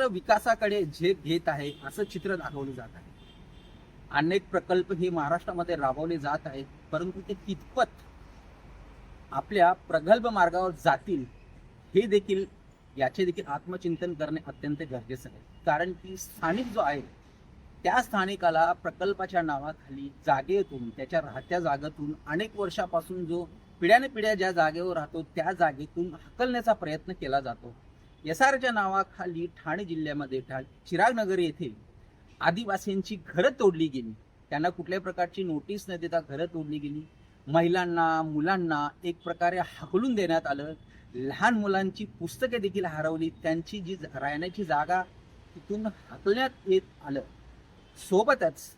महाराष्ट्र विकासाकडे झेप घेत आहे असं चित्र दाखवलं जात आहे. अनेक प्रकल्प हे महाराष्ट्रामध्ये राबवले जात आहेत परंतु ते कितपत आपल्या प्रगल्भ मार्गावर जातील हे देखील याचे देखील आत्मचिंतन करणे अत्यंत गरजेचं आहे. कारण की स्थानिक जो आहे त्या स्थानिकाला प्रकल्पाच्या नावाखाली जागेतून त्याच्या राहत्या जागेतून अनेक वर्षापासून जो पिढ्याने पिढ्या ज्या जागेवर राहतो त्या जागेतून हकलण्याचा प्रयत्न केला जातो. एस आरच्या नावाखाली ठाणे जिल्ह्यामध्ये ठा चिरागनगर येथे आदिवासींची घरं तोडली गेली. त्यांना कुठल्याही प्रकारची नोटीस न देता घरं तोडली गेली. महिलांना मुलांना एक प्रकारे हाकलून देण्यात आलं. लहान मुलांची पुस्तके देखील हरवली. त्यांची जी राहण्याची जागा तिथून हाकलण्यात येत आलं. सोबतच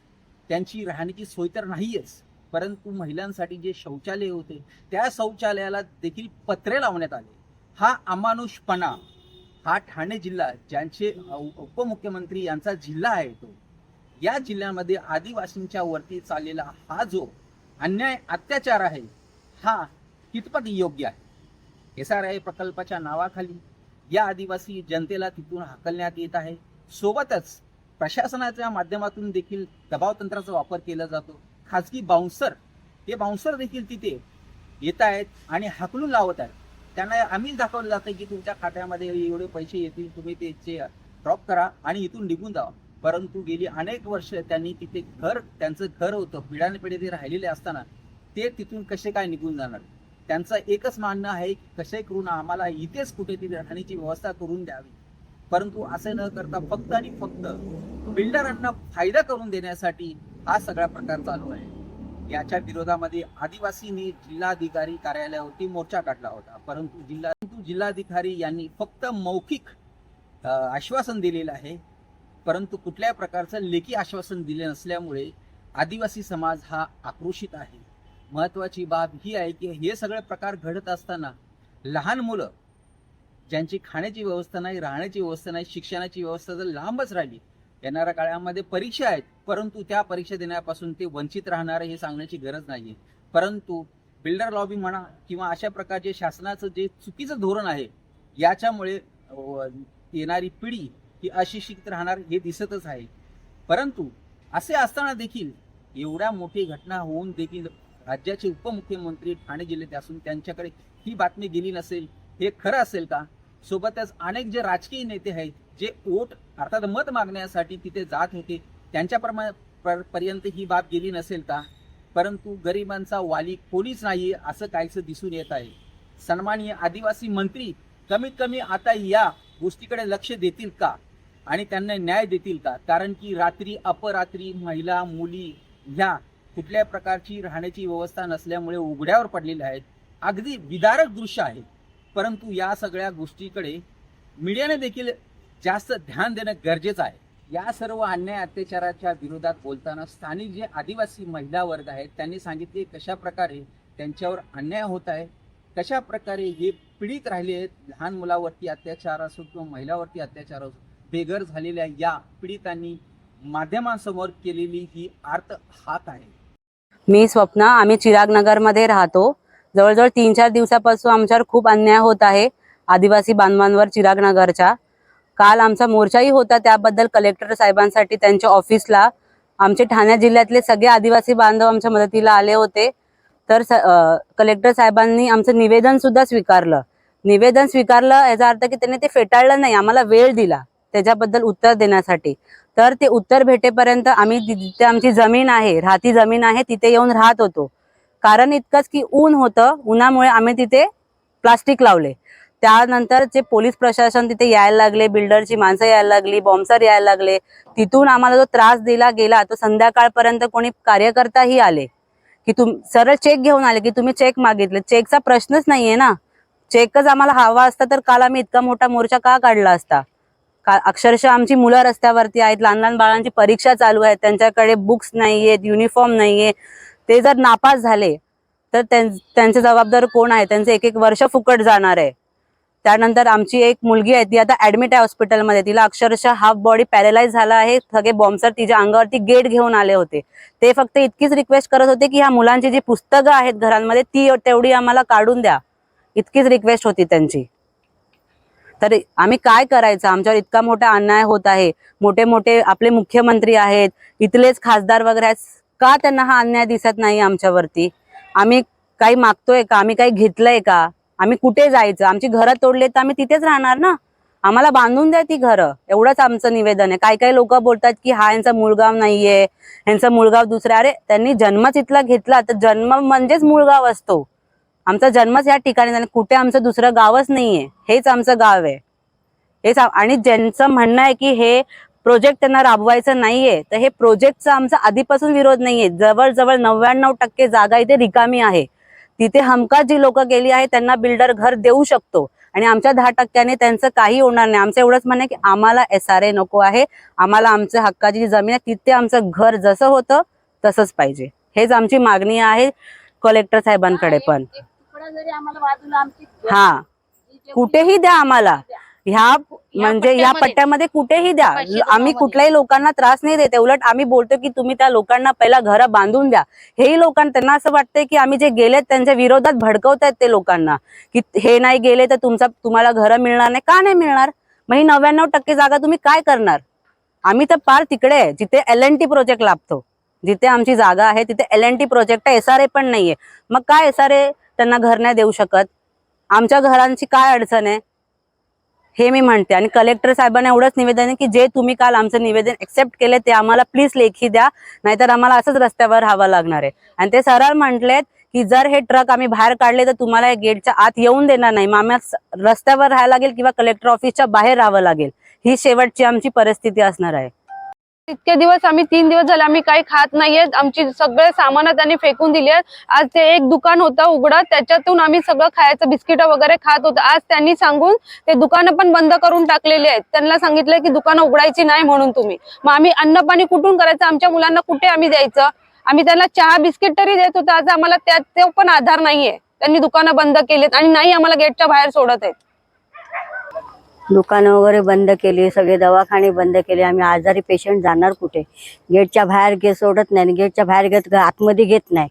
त्यांची राहण्याची सोय तर नाहीयेच परंतु महिलांसाठी जे शौचालय होते त्या शौचालयाला देखील पत्रे लावण्यात आले. हा अमानुषपणा हा ठाणे जिल्हा ज्यांचे उपमुख्यमंत्री यांचा जिल्हा आहे तो. या जिल्ह्यामध्ये आदिवासींच्या वरती चाललेला हा जो अन्याय अत्याचार आहे हा कितपत योग्य आहे? एस आर आय प्रकल्पाच्या नावाखाली या आदिवासी जनतेला तिथून हाकलण्यात येत आहे. सोबतच प्रशासनाच्या माध्यमातून देखील दबाव तंत्राचा वापर केला जातो. खाजगी बाउन्सर हे बाउन्सर देखील तिथे येत आहेत आणि हाकलून लावत आहेत. त्यांना आम्हीच दाखवलं जातं की तुमच्या खात्यामध्ये एवढे पैसे येतील तुम्ही त्याचे ड्रॉप करा आणि इथून निघून जावा. परंतु गेली अनेक वर्ष त्यांनी तिथे घर त्यांचं घर होतं पिढ्यानपिढी ते राहिलेले असताना ते तिथून कसे काय निघून जाणार? त्यांचं एकच मानणं आहे की कसे करून आम्हाला इथेच कुठेतरी राहण्याची व्यवस्था करून द्यावी. परंतु असे न करता फक्त आणि फक्त बिल्डरांना फायदा करून देण्यासाठी हा सगळा प्रकार चालू आहे. याच्या विरोधामध्ये आदिवासींनी जिल्हाधिकारी कार्यालयावरती मोर्चा काढला होता. परंतु जिल्हा परंतु जिल्हाधिकारी यांनी फक्त मौखिक आश्वासन दिलेलं आहे. परंतु कुठल्याही प्रकारचं लेखी आश्वासन दिले नसल्यामुळे आदिवासी समाज हा आक्रोशित आहे. महत्वाची बाब ही आहे की हे सगळे प्रकार घडत असताना लहान मुलं ज्यांची खाण्याची व्यवस्था नाही राहण्याची व्यवस्था नाही शिक्षणाची व्यवस्था जर लांबच राहिली येणाऱ्या काळामध्ये परीक्षा आहेत परंतु त्या परीक्षा देण्यापासून ते वंचित राहणार हे सांगण्याची गरज नाहीये. परंतु बिल्डर लॉबी म्हणा किंवा अशा प्रकारचे शासनाचं जे चुकीचं धोरण आहे याच्यामुळे येणारी पिढी ही अशिक्षित राहणार हे दिसतच आहे. परंतु असे असताना देखील एवढ्या मोठी घटना होऊन देखील राज्याचे उपमुख्यमंत्री ठाणे जिल्ह्यात असून त्यांच्याकडे ही बातमी गेली नसेल हे खरं असेल का? सोबतच अनेक जे राजकीय नेते आहेत जे ओट अर्थात मत मागण्यासाठी तिथे जात होते त्यांच्या प्रमा पर- पर्यंत ही बाब गेली नसेल का? परंतु गरिबांचा वाली कोणीच नाही असं काहीसं दिसून येत आहे. सन्माननीय आदिवासी मंत्री कमीत कमी आता या गोष्टीकडे लक्ष देतील का? आणि त्यांना न्याय देतील का? कारण की रात्री अपरात्री महिला मुली ह्या कुठल्या प्रकारची राहण्याची व्यवस्था नसल्यामुळे उघड्यावर पडलेल्या आहेत. अगदी विदारक दृश्य आहे. परंतु या सगळ्या गोष्टीकडे मीडियाने देखील जास्त ध्यान देणं गरजेचं आहे. या सर्व अन्याय अत्याचाराच्या विरोधात बोलताना स्थानिक जे आदिवासी महिला वर्ग आहेत त्यांनी सांगितले कशा प्रकारे त्यांच्यावर अन्याय होत आहे कशा प्रकारे हे पीडित राहिले आहेत लहान मुलावरती अत्याचार असो किंवा महिलावरती अत्याचार असो बेघर झालेल्या या पीडितांनी माध्यमांसमोर केलेली ही आर्त हात आहे. मी स्वप्ना आम्ही चिरागनगरमध्ये राहतो. जवळजवळ तीन चार दिवसापासून आमच्यावर खूप अन्याय होत आहे आदिवासी बांधवांवर चिरागनगरच्या काल आमचा मोर्चाही होता त्याबद्दल कलेक्टर साहेबांसाठी त्यांच्या ऑफिसला आमचे ठाणे जिल्ह्यातले सगळे आदिवासी बांधव आमच्या मदतीला आले होते. तर कलेक्टर साहेबांनी आमचं निवेदन सुद्धा स्वीकारलं. निवेदन स्वीकारलं याचा अर्थ की त्यांनी ते फेटाळलं नाही आम्हाला वेळ दिला त्याच्याबद्दल उत्तर देण्यासाठी. तर ते उत्तर भेटेपर्यंत आम्ही जिथे आमची जमीन आहे राहती जमीन आहे तिथे येऊन राहत होतो. कारण इतकंच की ऊन होतं. उन्हामुळे आम्ही तिथे प्लास्टिक लावले. त्यानंतर जे पोलीस प्रशासन तिथे यायला लागले बिल्डरची माणसं यायला लागली बॉम्बसर यायला लागले तिथून आम्हाला जो त्रास दिला गेला तो संध्याकाळपर्यंत कोणी कार्यकर्ताही आले. की तुम सरळ चेक घेऊन आले की तुम्ही चेक मागितले. चेकचा प्रश्नच नाहीये ना. चेकच आम्हाला हवा असता तर काल आम्ही इतका मोठा मोर्चा का काढला असता? का अक्षरशः आमची मुलं रस्त्यावरती आहेत. लहान लहान बाळांची परीक्षा चालू आहेत. त्यांच्याकडे बुक्स नाहीयेत युनिफॉर्म नाहीये. ते जर नापास झाले तर त्यांचे जबाबदार कोण आहे? त्यांचे एक एक वर्ष फुकट जाणार आहे. त्यानंतर आमची एक मुलगी आहे ती आता ऍडमिट आहे हॉस्पिटलमध्ये तिला अक्षरशः हाफ बॉडी पॅरालाइज झाला आहे. सगळे बॉम्बसर तिच्या अंगावरती गेट घेऊन आले होते. ते फक्त इतकीच रिक्वेस्ट करत होते की ह्या मुलांची जी पुस्तकं आहेत घरांमध्ये ती तेवढी आम्हाला काढून द्या. इतकीच रिक्वेस्ट होती त्यांची. तर आम्ही काय करायचं? आमच्यावर इतका मोठा अन्याय होत आहे. मोठे मोठे आपले मुख्यमंत्री आहेत. इथलेच खासदार वगैरे आहेत. का त्यांना हा अन्याय दिसत नाही आमच्यावरती? आम्ही काही मागतोय का? आम्ही काही घेतलंय का? आम्ही कुठे जायचं? आमची घरं तोडले तर आम्ही तिथेच राहणार ना? आम्हाला बांधून द्या ती घरं. एवढंच आमचं निवेदन आहे. काही काही लोक बोलतात की हा यांचा मूळगाव नाहीये यांचा मूळगाव दुसरा. अरे त्यांनी जन्मच इथला घेतला. तर जन्म म्हणजेच मूळगाव असतो. आमचा जन्मच या ठिकाणी झाला कुठे आमचं दुसरं गावच नाहीये. हेच आमचं गाव आहे. हेच आणि ज्यांचं म्हणणं आहे की हे प्रोजेक्ट त्यांना राबवायचं नाहीये तर हे प्रोजेक्टचा आमचा आधीपासून विरोध नाहीये. जवळजवळ नव्याण्णव टक्के जागा इथे रिकामी आहे. तिथे हमखास जी लोक गेली आहे त्यांना बिल्डर घर देऊ शकतो. आणि आमच्या दहा टक्क्याने त्यांचं काही होणार नाही. आमचं एवढंच म्हणणं की आम्हाला एस आर ए नको आहे. आम्हाला आमच्या हक्काची जी जमीन आहे तिथे आमचं घर जसं होतं तसंच पाहिजे. हेच आमची मागणी आहे कलेक्टर साहेबांकडे पण. हा. कुठेही द्या आम्हाला. ह्या म्हणजे ह्या पट्ट्यामध्ये. कुठेही द्या. आम्ही कुठल्याही लोकांना त्रास नाही देत. उलट आम्ही बोलतो की तुम्ही त्या लोकांना पहिला घर बांधून द्या. हेही लोकांना त्यांना असं वाटतंय की आम्ही जे गेलेत त्यांच्या विरोधात भडकवतायत ते लोकांना. की हे नाही गेले तर तुमचा तुम्हाला घरं मिळणार नाही. का नाही मिळणार? मग ही नव्याण्णव टक्के जागा तुम्ही काय करणार? आम्ही तर पार तिकडे आहे. जिथे एल एन टी प्रोजेक्ट लागतो जिथे आमची जागा आहे तिथे L N T project S R A पण नाहीये. मग काय एस आर ए त्यांना घर नाही देऊ शकत? आमच्या घरांची काय अडचण आहे? हे मी म्हणते. आणि कलेक्टर साहेबांना एवढंच निवेदन आहे की जे तुम्ही काल आमचं निवेदन एक्सेप्ट केले ते आम्हाला प्लीज लेखी द्या. नाहीतर आम्हाला असंच रस्त्यावर राहावं लागणार आहे. आणि ते सरळ म्हटलेत की जर हे ट्रक आम्ही बाहेर काढले तर तुम्हाला या गेटच्या आत येऊन देणार नाही. मग आम्हाला रस्त्यावर राहायला लागेल किंवा कलेक्टर ऑफिसच्या बाहेर राहावं लागेल. ही शेवटची आमची परिस्थिती असणार आहे. इतके दिवस आम्ही तीन दिवस झाले आम्ही काही खात नाहीये. आमची सगळे सामान त्यांनी फेकून दिली आज ते एक दुकान होतं उघडं. त्याच्यातून आम्ही सगळं खायचं बिस्किट वगैरे खात होतो. आज त्यांनी सांगून ते दुकानं पण बंद करून टाकलेली आहेत. त्यांना सांगितलं की दुकानं उघडायची नाही म्हणून तुम्ही. मग आम्ही अन्न पाणी कुठून करायचं? आमच्या मुलांना कुठे आम्ही द्यायचं? आम्ही त्यांना चहा बिस्किट तरी देत होतो. आज आम्हाला त्यात पण आधार नाहीये. त्यांनी दुकानं बंद केलीत आणि नाही आम्हाला गेटच्या बाहेर सोडत आहेत. दुकानं वगैरे बंद केली सगळे दवाखाने बंद केले. आम्ही आजारी पेशंट जाणार कुठे? गेटच्या बाहेर घे सोडत नाही आणि गेटच्या बाहेर घेत आतमध्ये घेत नाही.